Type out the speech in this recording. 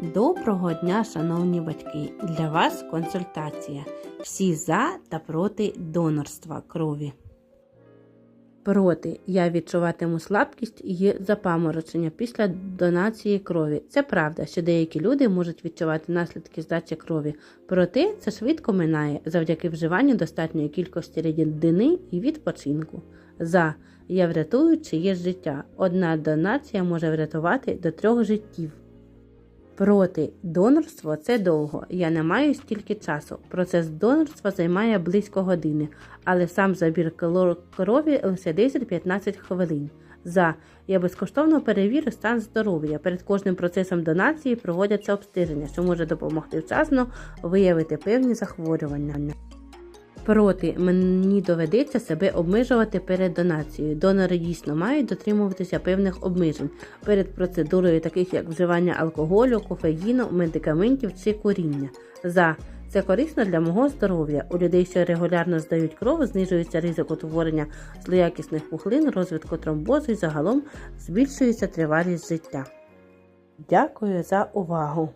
Доброго дня, шановні батьки! Для вас консультація. Всі за та проти донорства крові. Проти я відчуватиму слабкість і запаморочення після донації крові. Це правда, що деякі люди можуть відчувати наслідки здачі крові, проте це швидко минає завдяки вживанню достатньої кількості рідини і відпочинку. За я врятую чиєсь життя. Одна донація може врятувати до трьох життів. Проти донорство це довго. Я не маю стільки часу. Процес донорства займає близько години, але сам забір крові лише 10-15 хвилин. За я безкоштовно перевірю стан здоров'я. Перед кожним процесом донації проводяться обстеження, що може допомогти вчасно виявити певні захворювання. Проти мені доведеться себе обмежувати перед донацією. Донори дійсно мають дотримуватися певних обмежень перед процедурою, таких як вживання алкоголю, кофеїну, медикаментів чи куріння. За це корисно для мого здоров'я. У людей, що регулярно здають кров, знижується ризик утворення злоякісних пухлин, розвитку тромбозу і загалом збільшується тривалість життя. Дякую за увагу!